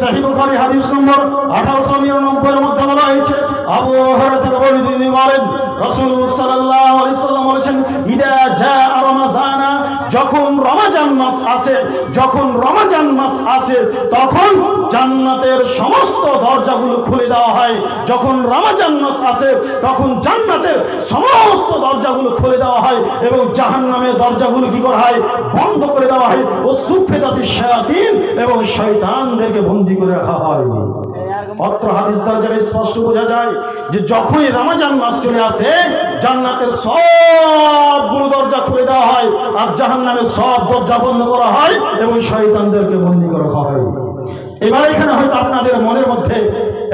সাহিব বুখারী হাদিস নম্বর আঠারোশো নিরানব্বই মধ্যে বলা হয়েছে, আবু থেকে বলি তিনি বলেন রসুল সাল্লাল্লাহু মাস আসে, যখন রমাজান মাস আসে, তখন জান্নাতের সমস্ত দরজাগুলো খুলে দেওয়া হয়। যখন রমাজান মাস আসে, তখন জান্নাতের সমস্ত দরজাগুলো খুলে দেওয়া হয় এবং জাহান্নামের দরজাগুলো কি করা হয়? বন্ধ করে দেওয়া হয়। ও সুফেদাতি শায়াতিন এবং শয়তানদেরকে বন্দি করে রাখা হয়। অত্র হাদিস দ্বারা যেটা স্পষ্ট বোঝা যায় যে যখনই রমাজান মাস চলে আসে, জান্নাতের সবগুলো দরজা খুলে দেওয়া হয় আর জাহান্নামের সব দরজা বন্ধ করা হয় এবং শয়তানদেরকে বন্দি করা হয়। এবার এখানে হয়তো আপনাদের মনের মধ্যে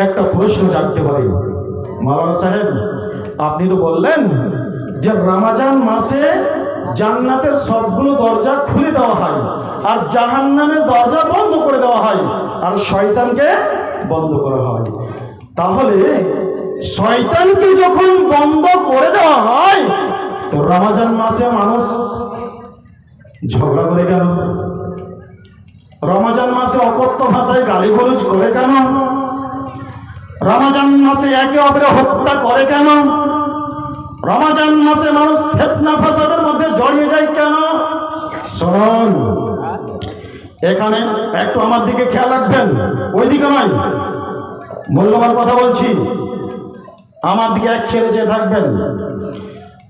একটা প্রশ্ন জাগতে পারে। মালানা সাহেব, আপনি তো বললেন যে রমাজান মাসে জান্নাতের সবগুলো দরজা খুলে দেওয়া হয় আর জাহান্নামের দরজা বন্ধ করে দেওয়া হয়। আর শয়তানকে বন্ধ করা হয়। তাহলে শয়তানকে যখন বন্ধ করে দেওয়া হয়, তো রমাজান মাসে মানুষ ঝগড়া করে কেন? রমাজান মাসে অকথ্য ভাষায় গালিগলুজ করে কেন? রমাজান মাসে একে অপরে হত্যা করে কেন? রমাজান মাসে মানুষ ফেতনা ফাসাদের মধ্যে জড়িয়ে যায় কেন? শুনুন। এখানে একটু আমার দিকে খেয়াল রাখবেন। ওই দিকে নয়। মূল্যবান কথা বলছি। আমার দিকে এক খেলে চেয়ে থাকবেন।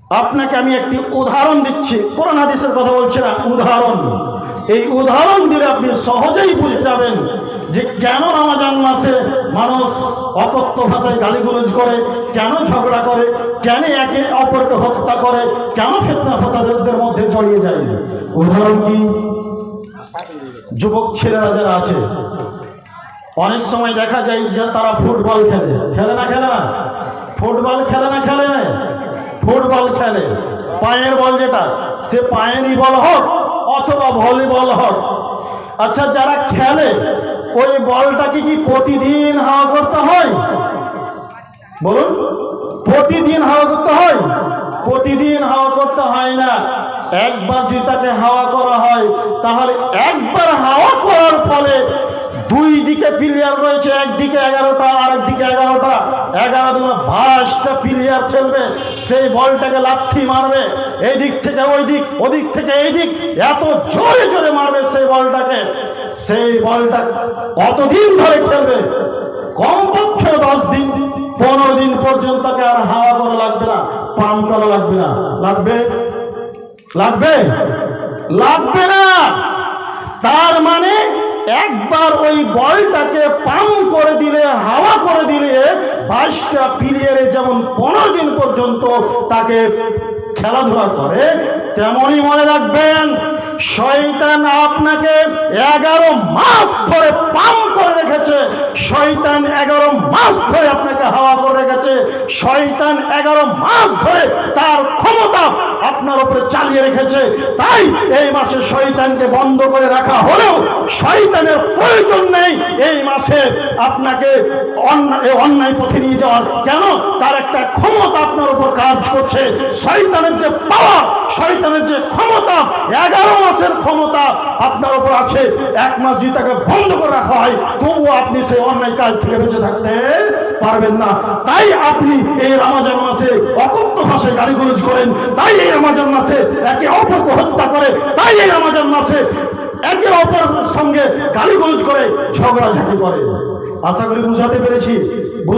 আপনাকে আমি একটি উদাহরণ দিচ্ছি। কোরআন হাদিসের কথা বলছি না, উদাহরণ। এই উদাহরণ দিলে আপনি সহজেই বুঝে যাবেন যে কেন রমাজান মাসে মানুষ অকথ্য ভাষায় গালিগুলোজ করে, কেন ঝগড়া করে, কেন একে অপরকে হত্যা করে, কেন ফেতনা ফাসাদের মধ্যে জড়িয়ে যায়। উদাহরণ কি? যুবক ছেলেরা যারা আছে, অনেক সময় দেখা যায় যে তারা ফুটবল খেলে। খেলে না খেলে না? ফুটবল খেলে না খেলে না? ফুটবল খেলে। পায়ের বল যেটা, সে পায়েরই বল হোক অথবা ভলিবল হোক। আচ্ছা যারা খেলে, ওই বলটাকে কি প্রতিদিন হাওয়া করতে হয়? বলুন, প্রতিদিন হাওয়া করতে হয়? প্রতিদিন হাওয়া করতে হয় না। একবার যদি তাকে হাওয়া করা হয়, তাহলে একবার হাওয়া করার ফলে দুই দিকে প্লেয়ার রয়েছে, একদিকে এগারোটা আর একদিকে এগারোটা। এগারো দিকে বাইশটা প্লেয়ার খেলবে, সেই বলটাকে লাথি মারবে এই দিক থেকে ওই দিক ওদিক থেকে এই দিক এত জোরে জোরে মারবে সেই বলটাকে। সেই বলটা কতদিন ধরে খেলবে? কমপক্ষে দশ দিন, পনেরো দিন পর্যন্ত আর হাওয়া করা লাগবে না পাম্প করা লাগবে না। লাগবে? লাগবে? লাগবে না। তার মানে একবার ওই বলটাকে পাম করে দিলে, হাওয়া করে দিলে বাইশটা পিলিয়ারে যেমন পনেরো দিন পর্যন্ত তাকে খেলাধুলা করে, তেমনই মনে রাখবেন, শয়তান আপনাকে এগারো মাস ধরে পাম করে রেখেছে। শয়তান এগারো মাস ধরে আপনাকে হাওয়া করে রেখেছে শয়তান এগারো মাস ধরে তার ক্ষমতা আপনার উপরে চালিয়ে রেখেছে। তাই এই মাসে শয়তানকে বন্ধ করে রাখা হলেও শয়তানের প্রয়োজন নেই এই মাসে আপনাকে অন্যায় পথে নিয়ে যাওয়ার। কেন? তার একটা ক্ষমতা আপনার উপর কাজ করছে। শয়তানের যে পাওয়ার শয়তানের যে ক্ষমতা, এগারো মাসের ক্ষমতা আপনার উপর আছে। এক মাস যদি তাকে বন্ধ করে রাখা হয়, তবুও আপনি সেই অন্যায় কাজ থেকে বেঁচে থাকতে পারবেন না। তাই আপনি এই রামাজান মাসে অকথ্য ভাষায় গালিগুলোজ করেন। তাই এই রমাজান মাসে একে অপরকে হত্যা করে। তাই এই রমাজান মাসে একে অপরের সঙ্গে গালিগুলোজ করে ঝগড়াঝাটি করে। আশা করি বুঝাতে পেরেছি।